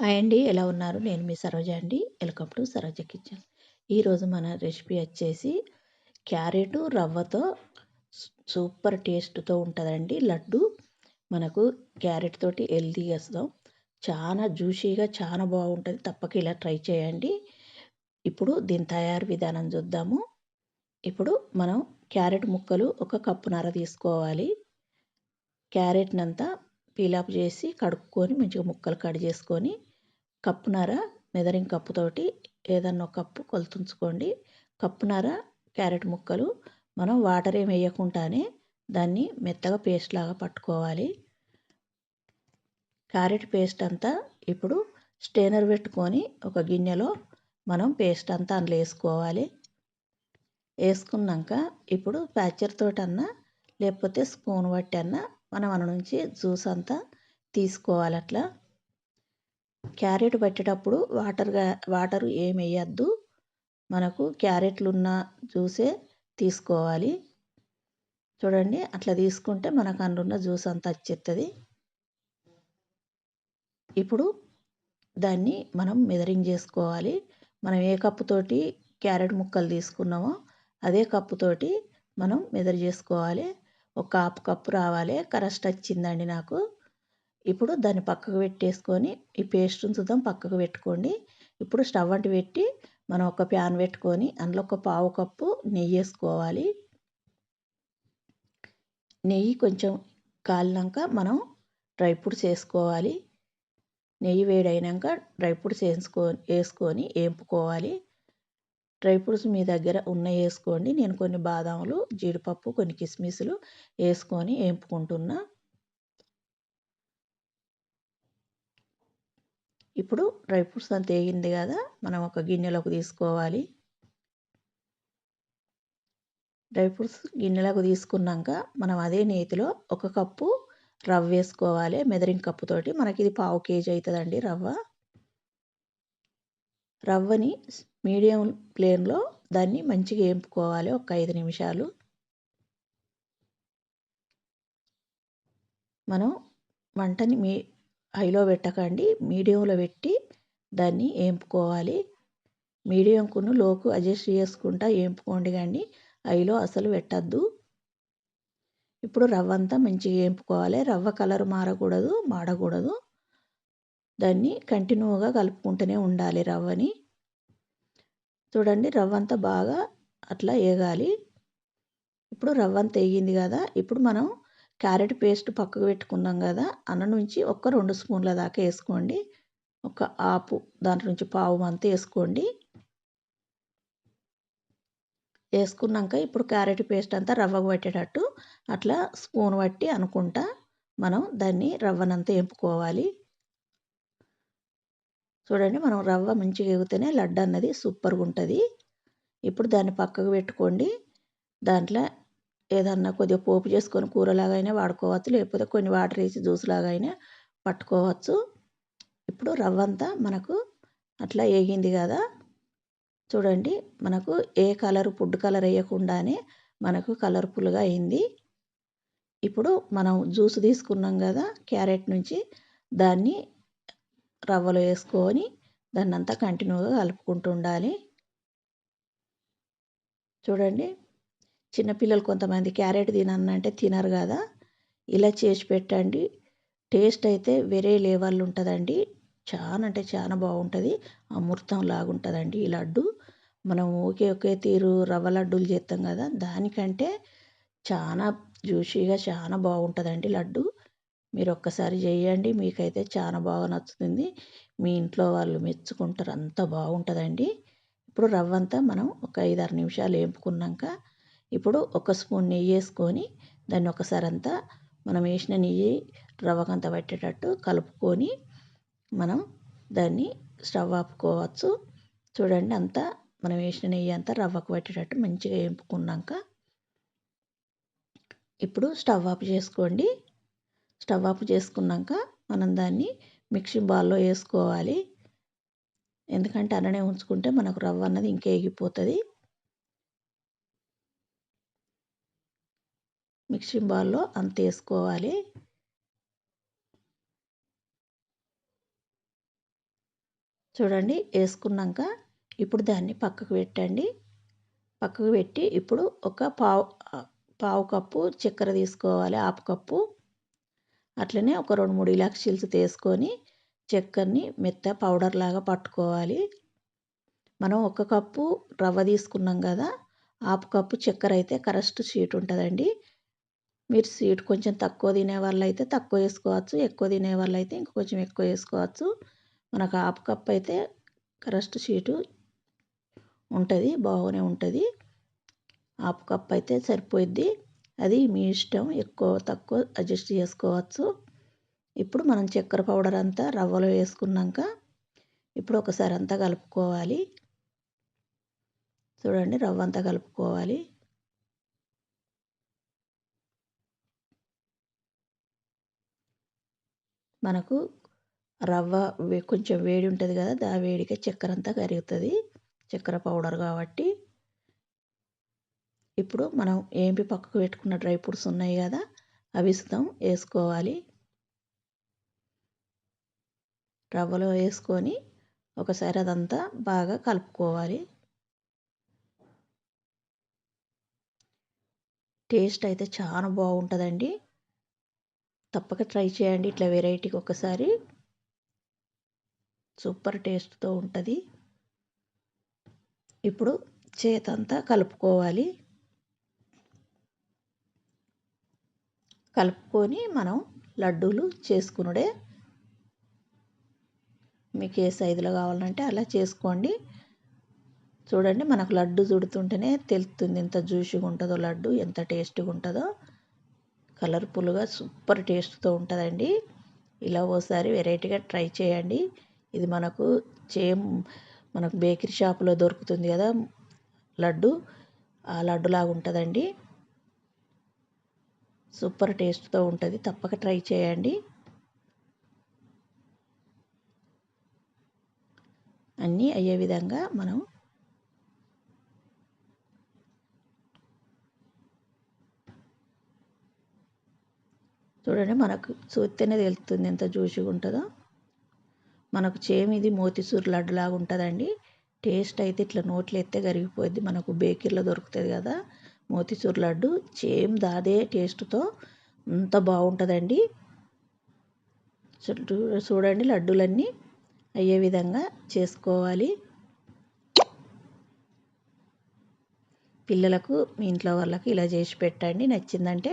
Hi అండి. ఎలా ఉన్నారు? నేను మీ సరోజ అండి. Welcome to Saroja kitchen. ఈరోజు మన రెసిపీ వచ్చేసి క్యారెట్ రవ్వతో సూపర్ టేస్ట్తో ఉంటుందండి. లడ్డు మనకు క్యారెట్ తోటి హెల్తీ వస్తాం చాలా జ్యూసీగా చాలా బాగుంటుంది. తప్పక ఇలా ట్రై చేయండి. ఇప్పుడు దీని తయారు విధానం చూద్దాము. ఇప్పుడు మనం క్యారెట్ ముక్కలు ఒక కప్పున్నర తీసుకోవాలి. క్యారెట్నంతా పీలాప్ చేసి కడుక్కొని మంచిగా ముక్కలు కట్ చేసుకొని కప్పున్నర మెదరింగ్ కప్పుతోటి ఏదన్నా ఒక కప్పు కొలుతుంచుకోండి. కప్పున్నర క్యారెట్ ముక్కలు మనం వాటర్ ఏమి వేయకుండానే దాన్ని మెత్తగా పేస్ట్ లాగా పట్టుకోవాలి. క్యారెట్ పేస్ట్ అంతా ఇప్పుడు స్టేనర్ పెట్టుకొని ఒక గిన్నెలో మనం పేస్ట్ అంతా అందులో వేసుకోవాలి. వేసుకున్నాక ఇప్పుడు ప్యాచర్తోటన్నా లేకపోతే స్పూన్ పట్టన్నా అన్నా మనం మన నుంచి జ్యూస్ అంతా తీసుకోవాలి అట్లా. క్యారెట్ పెట్టేటప్పుడు వాటర్గా వాటర్ ఏం వేయద్దు మనకు క్యారెట్లు ఉన్న జ్యూసే తీసుకోవాలి. చూడండి అట్లా తీసుకుంటే మనకు అందులో జ్యూస్ అంతా వచ్చేస్తుంది ఇప్పుడు దాన్ని మనం మెదరింగ్ చేసుకోవాలి. మనం ఏ కప్పుతోటి క్యారెట్ ముక్కలు తీసుకున్నామో అదే కప్పుతోటి మనం మెదర్ చేసుకోవాలి. ఒక హాఫ్ కప్పు రావాలి. కరెక్ట్ వచ్చిందండి నాకు. ఇప్పుడు దాన్ని పక్కకు పెట్టేసుకొని ఈ పేస్ట్ని చూద్దాం పక్కకు పెట్టుకోండి. ఇప్పుడు స్టవ్ అంటి పెట్టి మనం ఒక ప్యాన్ పెట్టుకొని అందులో ఒక పావు కప్పు నెయ్యి వేసుకోవాలి. నెయ్యి కొంచెం కాలినాక మనం డ్రై ఫ్రూట్స్ వేసుకోవాలి నెయ్యి వేడైనాక డ్రై ఫ్రూట్స్ వేసుకో వేసుకొని వేపుకోవాలి. డ్రై ఫ్రూట్స్ మీ దగ్గర ఉన్నాయి వేసుకోండి. నేను కొన్ని బాదాములు జీడిపప్పు కొన్ని కిస్మిస్లు వేసుకొని వేపుకుంటున్నా. ఇప్పుడు డ్రై ఫ్రూట్స్ అంత వేగింది కదా మనం ఒక గిన్నెలోకి తీసుకోవాలి. డ్రై ఫ్రూట్స్ గిన్నెలోకి తీసుకున్నాక మనం అదే నేతిలో ఒక కప్పు రవ్వ వేసుకోవాలి మెదరింగ్ కప్పుతోటి మనకి ఇది పావు కేజీ అవుతుందండి రవ్వ. రవ్వని మీడియం ఫ్లేమ్లో దాన్ని మంచిగా వేపుకోవాలి ఒక ఐదు నిమిషాలు. మనం వంటని మీ హైలో పెట్టకండి మీడియంలో పెట్టి దాన్ని ఏంపుకోవాలి. మీడియంకును లోకు అడ్జస్ట్ చేసుకుంటా ఏంపుకోండి కానీ హైలో అసలు పెట్టద్దు. ఇప్పుడు రవ్వ అంతా మంచిగా ఏంపుకోవాలి. రవ్వ కలర్ మారకూడదు మాడకూడదు. దాన్ని కంటిన్యూగా కలుపుకుంటూనే ఉండాలి రవ్వని. చూడండి రవ్వ అంతా బాగా అట్లా వేగాలి ఇప్పుడు రవ్వ అంతా వేగింది కదా ఇప్పుడు మనం క్యారెట్ పేస్ట్ పక్కకు పెట్టుకున్నాం కదా అన్న నుంచి ఒక రెండు స్పూన్ల దాకా వేసుకోండి. ఒక ఆపు దాంట్లో నుంచి పావు అంతా వేసుకోండి. వేసుకున్నాక ఇప్పుడు క్యారెట్ పేస్ట్ అంతా రవ్వకు పట్టేటట్టు అట్లా స్పూన్ పట్టి అనుకుంటా మనం దాన్ని రవ్వనంతా ఎంపుకోవాలి చూడండి మనం రవ్వ మంచిగా ఎగితేనే లడ్డు అన్నది సూపర్గా ఉంటుంది. ఇప్పుడు దాన్ని పక్కకు పెట్టుకోండి. దాంట్లో ఏదన్నా కొద్దిగా పోపు చేసుకొని కూరలాగా అయినా వాడుకోవచ్చు. లేకపోతే కొన్ని వాటర్ వేసి జ్యూస్ అయినా పట్టుకోవచ్చు. ఇప్పుడు రవ్వ అంతా మనకు అట్లా వేగింది కదా. చూడండి మనకు ఏ కలర్ ఫుడ్ కలర్ వేయకుండానే మనకు కలర్ఫుల్గా అయింది. ఇప్పుడు మనం జ్యూస్ తీసుకున్నాం కదా క్యారెట్ నుంచి దాన్ని రవ్వలో వేసుకొని దాన్ని అంతా కంటిన్యూగా కలుపుకుంటూ ఉండాలి. చూడండి చిన్నపిల్లలు కొంతమంది క్యారెట్ తిననంటే తినరు కదా. ఇలా చేసి పెట్టండి. టేస్ట్ అయితే వేరే లెవెల్ ఉంటుందండి. చాలా అంటే చాలా బాగుంటుంది. అమృతం లాగుంటుందండి ఈ లడ్డు. మనం ఓకే ఒకే తీరు రవ్వ లడ్డూలు చేస్తాం కదా. దానికంటే చాలా జ్యూషీగా చాలా బాగుంటుందండి లడ్డు. మీరు ఒక్కసారి చేయండి. మీకైతే చాలా బాగా నచ్చుతుంది. మీ ఇంట్లో వాళ్ళు మెచ్చుకుంటారు. అంత బాగుంటుందండి. ఇప్పుడు రవ్వ అంతా మనం ఒక ఐదు ఆరు నిమిషాలు వేపుకున్నాక ఇప్పుడు ఒక స్పూన్ నెయ్యి వేసుకొని దాన్ని ఒకసారి అంతా మనం వేసిన నెయ్యి రవ్వకంత పట్టేటట్టు కలుపుకొని మనం దాన్ని స్టవ్ ఆపుకోవచ్చు. చూడండి అంతా మనం వేసిన నెయ్యి అంతా రవ్వకు పట్టేటట్టు మంచిగా వేపుకున్నాక ఇప్పుడు స్టవ్ ఆఫ్ చేసుకోండి. స్టవ్ ఆఫ్ చేసుకున్నాక మనం దాన్ని మిక్సీ బాల్లో వేసుకోవాలి. ఎందుకంటే అన్ననే ఉంచుకుంటే మనకు రవ్వ అన్నది ఇంకా ఎగిపోతుంది మిక్సింగ్ బౌల్లో అంత వేసుకోవాలి. చూడండి వేసుకున్నాక ఇప్పుడు దాన్ని పక్కకు పెట్టండి. పక్కకు పెట్టి ఇప్పుడు ఒక పావు పావు కప్పు చక్కెర తీసుకోవాలి ఆపు కప్పు. అట్లనే ఒక రెండు మూడు ఇలాచీలు తీసుకొని చక్కెరని మెత్త పౌడర్ లాగా పట్టుకోవాలి. మనం ఒక కప్పు రవ్వ తీసుకున్నాం కదా హాఫ్ కప్పు చక్కెర అయితే కరెక్ట్ స్వీట్ ఉంటుందండి. మీరు స్వీట్ కొంచెం తక్కువ తినే వాళ్ళు అయితే తక్కువ వేసుకోవచ్చు ఎక్కువ తినే వాళ్ళు అయితే ఇంకొంచెం ఎక్కువ వేసుకోవచ్చు. మనకు హాఫ్ కప్ అయితే కరెక్ట్ స్వీటు ఉంటుంది బాగానే ఉంటుంది. హాఫ్ కప్ అయితే సరిపోయిద్ది. అది మీ ఇష్టం ఎక్కువ తక్కువ అడ్జస్ట్ చేసుకోవచ్చు. ఇప్పుడు మనం చక్కెర పౌడర్ అంతా రవ్వలో వేసుకున్నాక ఇప్పుడు ఒకసారి అంతా కలుపుకోవాలి. చూడండి రవ్వ అంతా కలుపుకోవాలి. మనకు రవ్వ కొంచెం వేడి ఉంటుంది కదా దా వేడికే చక్కెర అంతా కరుగుతుంది. చక్కెర పౌడర్ కాబట్టి ఇప్పుడు మనం ఏంపి పక్కకు పెట్టుకున్న డ్రై ఫ్రూట్స్ ఉన్నాయి కదా అవి సుతం వేసుకోవాలి. రవ్వలో వేసుకొని ఒకసారి అదంతా బాగా కలుపుకోవాలి. టేస్ట్ అయితే చాలా బాగుంటుందండి. తప్పక ట్రై చేయండి ఇట్లా వెరైటీకి ఒకసారి. సూపర్ టేస్ట్తో ఉంటుంది. ఇప్పుడు చేతంతా కలుపుకోవాలి. కలుపుకొని మనం లడ్డూలు చేసుకునుడే. మీకు ఏ సైజులో కావాలంటే అలా చేసుకోండి. చూడండి మనకు లడ్డు చుడుతుంటేనే తెలుస్తుంది ఎంత జ్యూషిగా ఉంటుందో లడ్డు ఎంత టేస్ట్గా ఉంటుందో. కలర్ఫుల్గా సూపర్ టేస్ట్తో ఉంటుందండి. ఇలా ఓసారి వెరైటీగా ట్రై చేయండి. ఇది మనకు చేమ్ మనకు బేకరీ షాపులో దొరుకుతుంది కదా లడ్డు. ఆ లడ్డులాగా ఉంటుందండి. సూపర్ టేస్ట్తో ఉంటుంది. తప్పక ట్రై చేయండి. అన్నీ అయ్యే విధంగా మనం చూడండి మనకు చూస్తేనే తెలుస్తుంది ఎంత జ్యూసిగా ఉంటుందో. మనకు చేమి ఇది లడ్డులాగా ఉంటుందండి. టేస్ట్ అయితే ఇట్లా నోట్లో ఎత్తే కరిగిపోద్ది మనకు బేకరీలో దొరుకుతుంది కదా మోతీసూర్ లడ్డు. చేమ్ దాదే టేస్ట్తో అంత బాగుంటుందండి. చూడండి లడ్డూలన్నీ అయ్యే విధంగా చేసుకోవాలి. పిల్లలకు మీ ఇంట్లో వాళ్ళకి ఇలా చేసి పెట్టండి. నచ్చిందంటే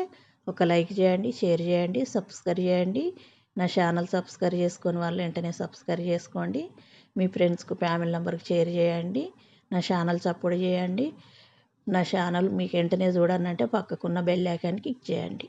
ఒక లైక్ చేయండి షేర్ చేయండి సబ్స్క్రైబ్ చేయండి. నా ఛానల్ సబ్స్క్రైబ్ చేసుకుని వాళ్ళు వెంటనే సబ్స్క్రైబ్ చేసుకోండి. మీ ఫ్రెండ్స్కు ఫ్యామిలీ నెంబర్కి షేర్ చేయండి. నా ఛానల్ సపోర్ట్ చేయండి. నా ఛానల్ మీకు వెంటనే చూడాలంటే పక్కకున్న బెల్ ఐకాన్కి క్లిక్ చేయండి.